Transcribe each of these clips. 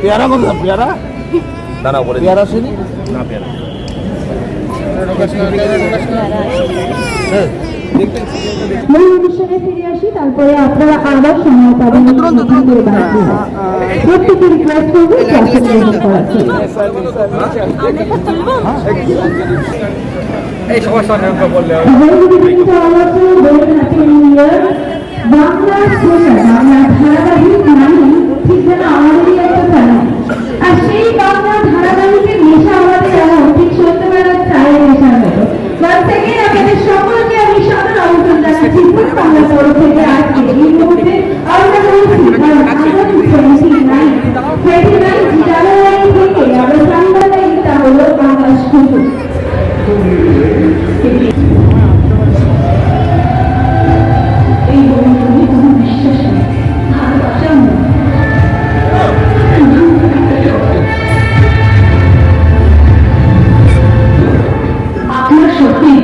পেয়ারা কথা পেয়ারা? দাঁড়া বলে পেয়ারা শুনি না? পেয়ারা। মূল অনুষ্ঠানে ফিরে আসি তারপরে আপনারা আবার সময় পাবেন ধারাবাহিক আমন্ত্রণ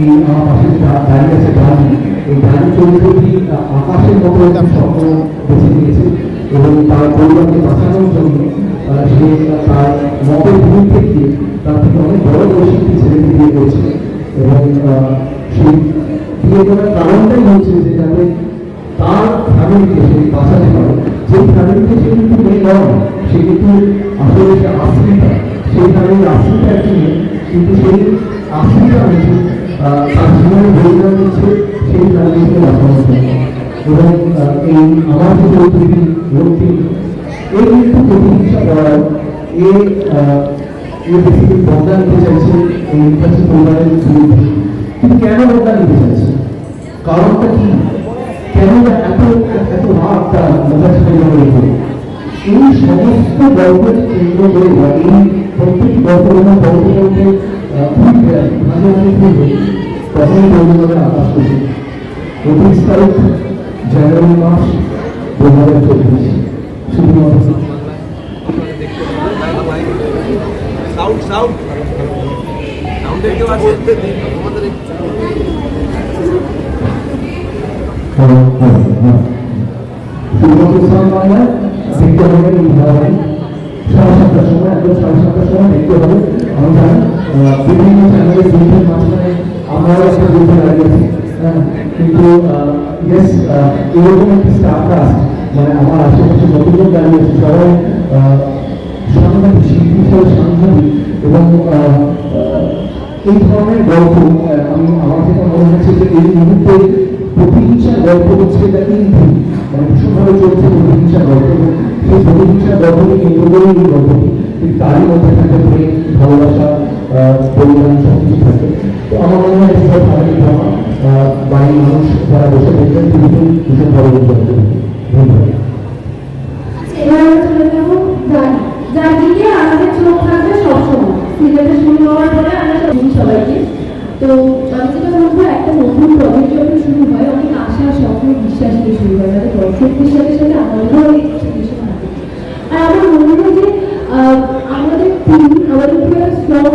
এই আমার পাশে দাঁড়িয়ে আছে ডালি এই ডালি চরিত্রটি আকাশের মতো একটি স্বপ্ন বেছে নিয়েছে এবং তার পরিবারকে বাঁচানোর জন্য সে তার মতের বিরুদ্ধে গিয়ে তার থেকে অনেক বড় বয়সী ছেলেকে বিয়ে করেছে এবং সেই বিয়ে করার কারণটাই হচ্ছে যে যাতে তার ফ্যামিলিকে সে বাঁচাতে পারে। যে ফ্যামিলিকে সে কিন্তু মেয়ে নয় সে কিন্তু আসলে সে আশ্রিতা সেই ফ্যামিলির আশ্রিতা একটি কিন্তু সেই আশ্রিতা মেয়ে আহ, তার জীবনে বলিদান দিচ্ছে সেই ফ্যামিলিকে বাঁচানোর জন্য এবং আহ, এই আমার যে চৌধুরী লোকটি এই কিন্তু প্রতিহিংসা করার এ আহ, এ বেসিক্যালি বদলা নিতে চাইছে এই ইন্টারেস্ট পরিবারের বিরুদ্ধে কিন্তু কেন বদলা নিতে চাইছে কারণটা কি কেন বা এত এত রাগ তার মেজাজ পরিবারের উপরে এই সমস্ত গল্পকে কেন্দ্র করে বা এই প্রত্যেকটি গল্প যখন গল্পের মধ্যে ঘুরবে মাঝে মাঝে ঘুরবে তখনই তৈরি হবে আকাশ করছে উনিশ তারিখ জানুয়ারি মাস দু হাজার চব্বিশ শুধুমাত্র সাউন্ড সাউন্ড সাউন্ডের কেউ আছে হ্যাঁ, হ্যাঁ, হ্যাঁ। শুধুমাত্র ইসলাম বাংলায় দেখতে হবে এই ধারাবাহিক সাড়ে সাতটার সময় একদম সাড়ে সময় দেখতে হবে আমি জানি বিভিন্ন চ্যানেলে গ্রুপের মাঝখানে আমরাও একটা গ্রুপে হ্যাঁ, কিন্তু ইয়েস এরকম একটি স্টাফ কাস্ট মানে আমার আশেপাশে যতজন দাঁড়িয়েছে সবাই সাংঘাতিক শিল্পী হিসেবে সাংঘাতিক এবং এই ধরনের গল্প আমি আমার যেটা মনে হচ্ছে যে এই মুহূর্তে প্রতিহিংসার গল্প হচ্ছে এটা ইন্দ্রি মানে ভীষণভাবে চলছে প্রতিহিংসার গল্প প্রতিহিংসার গল্পকে কেন্দ্র করে গল্পটি কিন্তু তারই মধ্যে থাকে প্রেম ভালোবাসা পরিবার সব কিছু থাকে। তো আমার মনে হয় এটা ফ্যামিলি ড্রামা বাড়ির মানুষ যারা বসে দেখবেন ভীষণ ভীষণ ভালো বুঝতে ধন্যবাদ। যার যার দিকে আমাদের চোখ থাকবে সবসময়। সিরিয়ালটা শুরু হওয়ার পরে আমরা সব সবাইকে। তো আমি যেটা একটা নতুন শুরু হয়, অনেক আশা, স্বপ্ন, বিশ্বাস দিয়ে শুরু হয়। মানে দর্শক বিশ্বাসের সাথে আমাদেরও আমার মনে হয় যে আমাদের টিম আমাদের একটা স্ট্রং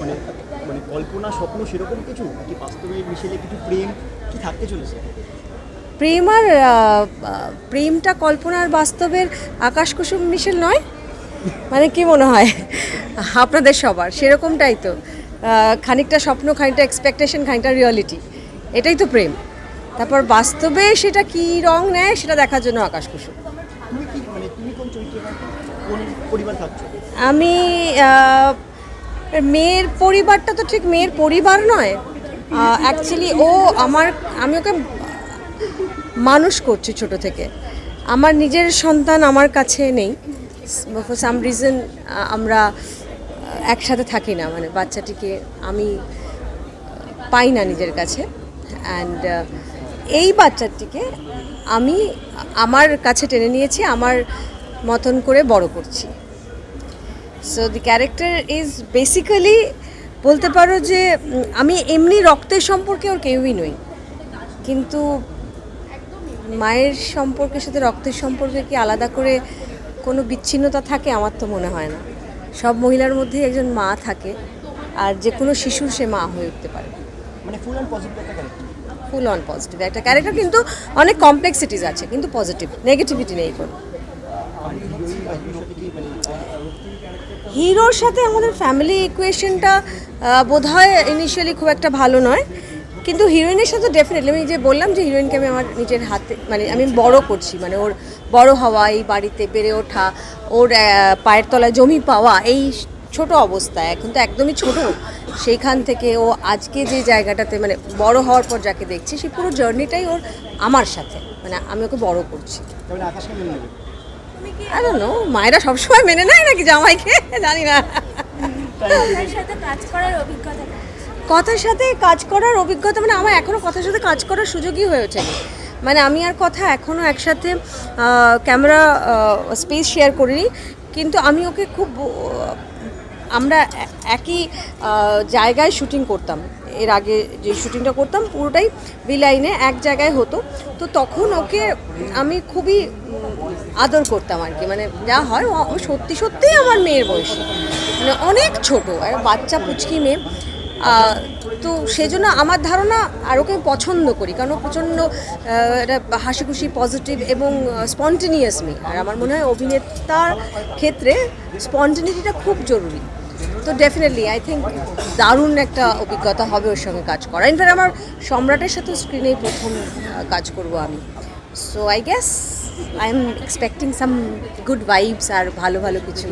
মানে মানে কল্পনা স্বপ্ন সেরকম কিছু? কি বাস্তবে মিশেলে কিছু প্রেম কি থাকতে চলেছে? প্রেম আর প্রেমটা কল্পনার বাস্তবের আকাশ কুসুম মিশেল নয়? মানে কি মনে হয়? আপনাদের সবার সেরকমটাই তো। খানিকটা স্বপ্ন খানিকটা এক্সপেকটেশন খানিকটা রিয়ালিটি এটাই তো প্রেম। তারপর বাস্তবে সেটা কি রং নেয় সেটা দেখার জন্য আকাশ কুসুম মানে আমি মেয়ের পরিবারটা তো ঠিক মেয়ের পরিবার নয়। অ্যাকচুয়ালি ও আমার, আমি ওকে মানুষ করছি ছোট থেকে। আমার নিজের সন্তান আমার কাছে নেই। ফর সাম রিজন আমরা একসাথে থাকি না। মানে বাচ্চাটিকে আমি পাই না নিজের কাছে। অ্যান্ড এই বাচ্চাটিকে আমি আমার কাছে টেনে নিয়েছি, আমার মতন করে বড় করছি। So the character is basically বলতে পারো যে আমি এমনি রক্তের সম্পর্কে ওর কেউই নই। কিন্তু মায়ের সম্পর্কের সাথে রক্তের সম্পর্কে কি আলাদা করে কোনো বিচ্ছিন্নতা থাকে আমার তো মনে হয় না। সব মহিলার মধ্যেই একজন মা থাকে আর যে কোনো শিশুর সে মা হয়ে উঠতে পারে। মানে ফুল অ্যান্ড পজিটিভ একটা ক্যারেক্টার ফুল অন পজিটিভ একটা ক্যারেক্টার কিন্তু অনেক কমপ্লেক্সিটিস আছে কিন্তু পজিটিভ নেগেটিভিটি নেই কোনো হিরোইন বা হিরোর সাথে কি মানে হিরোর সাথে আমাদের ফ্যামিলি ইকুয়েশনটা বোধ হয় ইনিশিয়ালি খুব একটা ভালো নয়। কিন্তু হিরোইনের সাথে ডেফিনেটলি আমি যে বললাম যে হিরোইনকে আমি আমার নিজের হাতে মানে আমি বড় করছি মানে ওর বড় হওয়া, এই বাড়িতে বেড়ে ওঠা, ওর পায়ের তলায় জমি পাওয়া, এই ছোট অবস্থায়, এখন তো একদমই ছোট। সেইখান থেকে ও আজকে যে জায়গাটাতে মানে বড় হওয়ার পর যাকে দেখছি সেই পুরো জার্নিটাই ওর আমার সাথে মানে আমি ওকে বড় করছি। ডোন্ট নো মায়েরা সবসময় মেনে নেয় নাকি জামাইকে? জানি না। কথার সাথে কাজ করার অভিজ্ঞতা কেমন? কথার সাথে কাজ করার অভিজ্ঞতা মানে আমার এখনও কথার সাথে কাজ করার সুযোগই হয়ে ওঠেনি। মানে আমি আর কথা এখনও একসাথে ক্যামেরা স্পেস শেয়ার করিনি। কিন্তু আমি ওকে খুব আমরা একই জায়গায় শুটিং করতাম। এর আগে যে শুটিংটা করতাম, পুরোটাই লাইনে এক জায়গায় হতো। তো তখন ওকে আমি খুবই আদর করতাম আর কি। মানে যা হয়, ও- সত্যি সত্যিই আমার মেয়ের বয়সী। মানে অনেক ছোট, আর বাচ্চা পুচকি মেয়ে। তো সেজন্য আমার ধারণা আর ওকে পছন্দ করি। কারণ ও প্রচণ্ড একটা হাসি খুশি পজিটিভ এবং স্পন্টেনিয়াস মেয়ে। আর আমার মনে হয় অভিনেতার ক্ষেত্রে স্পন্টেনিটিটা খুব জরুরি। তো ডেফিনেটলি আই থিঙ্ক দারুণ একটা অভিজ্ঞতা হবে ওর সঙ্গে কাজ করা। ইনফ্যাক্ট আমার সম্রাটের সাথে স্ক্রিনেই প্রথম কাজ করব আমি। So I guess I am expecting some good vibes আর ভালো ভালো কিছু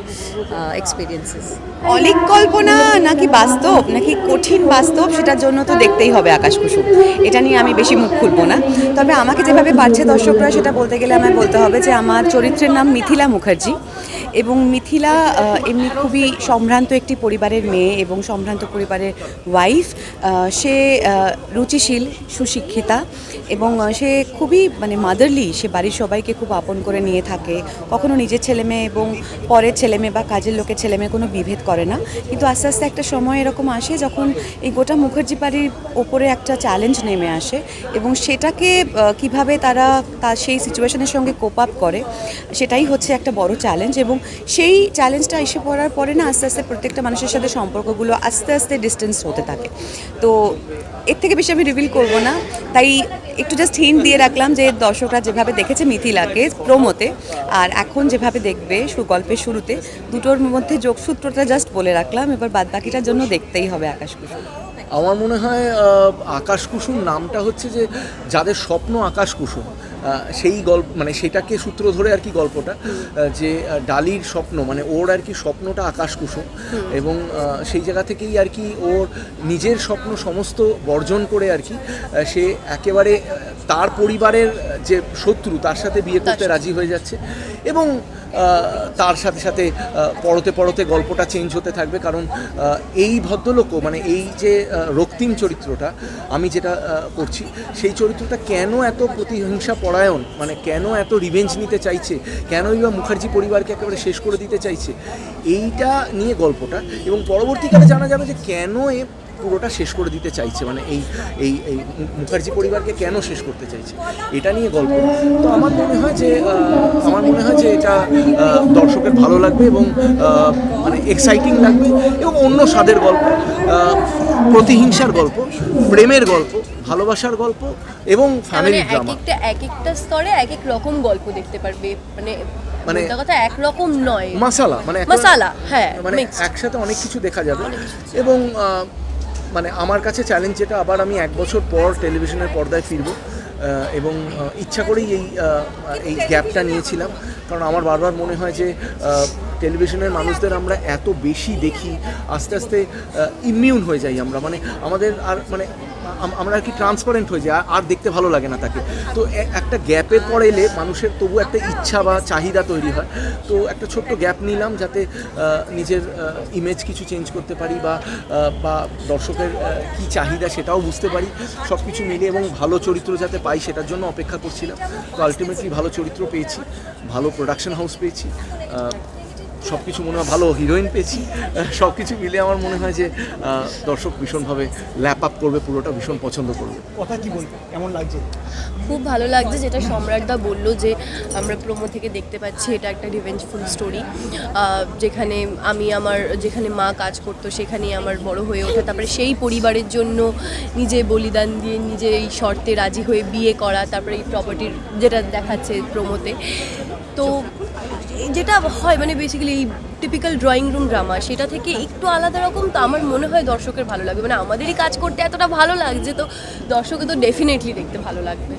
এক্সপিরিয়েন্সেস অলিক কল্পনা নাকি বাস্তব, নাকি কঠিন বাস্তব, সেটার জন্য তো দেখতেই হবে আকাশ কুসুম। এটা নিয়ে আমি বেশি মুখ খুলব না। তবে আমাকে যেভাবে পারছে দর্শকরা, সেটা বলতে গেলে আমায় বলতে হবে যে আমার চরিত্রের নাম মিথিলা মুখার্জি। এবং মিথিলা এমনি খুবই সম্ভ্রান্ত একটি পরিবারের মেয়ে এবং সম্ভ্রান্ত পরিবারের ওয়াইফ সে রুচিশীল, সুশিক্ষিতা এবং সে খুবই মানে মাদারলি সে বাড়ির সবাইকে খুব আপন করে নিয়ে থাকে। কখনো নিজের ছেলে মেয়ে এবং পরের ছেলে মেয়ে বা কাজের লোকের ছেলে মেয়ে কোনো বিভেদ করে না। কিন্তু আস্তে আস্তে একটা সময় এরকম আসে যখন এই গোটা মুখার্জি বাড়ির ওপরে একটা চ্যালেঞ্জ নেমে আসে এবং সেটাকে কীভাবে তারা তার সেই সিচুয়েশনের সঙ্গে কোপ আপ করে, সেটাই হচ্ছে একটা বড় চ্যালেঞ্জ এবং সেই চ্যালেঞ্জটা এসে পড়ার পরে না আস্তে আস্তে প্রত্যেকটা মানুষের সাথে সম্পর্কগুলো আস্তে আস্তে ডিস্টেন্স হতে থাকে। তো এর থেকে বেশি আমি রিভিল করব না। তাই একটু জাস্ট হিন্ট দিয়ে রাখলাম যে দর্শকরা যেভাবে দেখেছে মিথিলাকে প্রমোতে আর এখন যেভাবে দেখবে গল্পের শুরুতে, দুটোর মধ্যে যোগসূত্রটা জাস্ট বলে রাখলাম, এবার বাদ বাকিটার জন্য দেখতেই হবে আকাশ কুসুম। আমার মনে হয় আকাশ কুসুম নামটা হচ্ছে যে যাদের স্বপ্ন আকাশ কুসুম সেই গল্প মানে সেটাকে সূত্র ধরে আর কি গল্পটা যে ডালির স্বপ্ন মানে ওর আর কি স্বপ্নটা আকাশ কুসুম এবং সেই জায়গা থেকেই আর কি ওর নিজের স্বপ্ন সমস্ত বর্জন করে আর কি সে একেবারে তার পরিবারের যে শত্রু তার সাথে বিয়ে করতে রাজি হয়ে যাচ্ছে এবং তার সাথে সাথে আহ, পরতে পরতে গল্পটা চেঞ্জ হতে থাকবে কারণ এই ভদ্রলোকও মানে এই যে রক্তিম চরিত্রটা আমি যেটা করছি সেই চরিত্রটা কেন এত প্রতিহিংসা পরায়ণ মানে কেন এত রিভেঞ্জ নিতে চাইছে? কেনই বা মুখার্জি পরিবারকে একেবারে শেষ করে দিতে চাইছে? এইটা নিয়ে গল্পটা, এবং পরবর্তীকালে জানা যাবে যে কেন এ পুরোটা শেষ করে দিতে চাইছে মানে এই এই এই মুখার্জি পরিবারকে কেন শেষ করতে চাইছে? এটা নিয়ে গল্প। তো আমার মনে হয় যে আমার মনে হয় যে এটা দর্শকের ভালো লাগবে এবং মানে এক্সাইটিং লাগবে, এবং অন্য স্বাদের গল্প প্রতিহিংসার গল্প, প্রেমের গল্প, ভালোবাসার গল্প এবং মানে ফ্যামিলি এক ড্রামা একটা এক একটা স্তরে এক এক রকম গল্প দেখতে পারবে। মানে মানে মানে কথা এক রকম নয়। মাসালা মানে মাসালা, হ্যাঁ, মানে একসাথে অনেক কিছু দেখা যাবে। এবং মানে আমার কাছে চ্যালেঞ্জ যেটা আবার আমি এক বছর পর টেলিভিশনের পর্দায় ফিরবো। এবং ইচ্ছা করেই এই এই গ্যাপটা নিয়েছিলাম। কারণ আমার বারবার মনে হয় যে টেলিভিশনের মানুষদের আমরা এত বেশি দেখি আস্তে আস্তে ইমিউন হয়ে যাই আমরা। মানে আমাদের আর মানে আমরা আর কি ট্রান্সপারেন্ট হয়ে যাই, আর- দেখতে ভালো লাগে না তাকে। তো একটা গ্যাপের পর এলে মানুষের তবু একটা ইচ্ছা বা চাহিদা তৈরি হয়। তো একটা ছোট্ট গ্যাপ নিলাম যাতে নিজের ইমেজ কিছু চেঞ্জ করতে পারি বা বা দর্শকের কী চাহিদা সেটাও বুঝতে পারি। সব কিছু মিলে এবং ভালো চরিত্র যাতে পাই সেটার জন্য অপেক্ষা করছিলাম। তো আলটিমেটলি ভালো চরিত্র পেয়েছি, ভালো প্রোডাকশন হাউস পেয়েছি সব কিছু মনে হয় ভালো হিরোইন পেয়েছি। সব কিছু মিলে আমার মনে হয় যে দর্শক ভীষণভাবে ল্যাপ আপ করবে পুরোটা ভীষণ পছন্দ করবে। কথা কি বলব? কেমন লাগছে? খুব ভালো লাগছে যেটা সম্রাটদা বলল যে আমরা প্রোমো থেকে দেখতে পাচ্ছি এটা একটা রিভেঞ্জফুল স্টোরি যেখানে আমি আমার যেখানে মা কাজ করতো সেখানেই আমার বড় হয়ে ওঠা। তারপরে সেই পরিবারের জন্য নিজে বলিদান দিয়ে নিজে এই শর্তে রাজি হয়ে বিয়ে করা তারপরে এই প্রপার্টির যেটা দেখাচ্ছে প্রোমোতে তো যেটা হয় মানে বেসিক্যালি এই টিপিক্যাল ড্রয়িং রুম ড্রামা সেটা থেকে একটু আলাদা রকম তো আমার মনে হয় দর্শকের ভালো লাগবে। মানে আমাদেরই কাজ করতে এতটা ভালো লাগছে তো দর্শকে তো ডেফিনেটলি দেখতে ভালো লাগবে।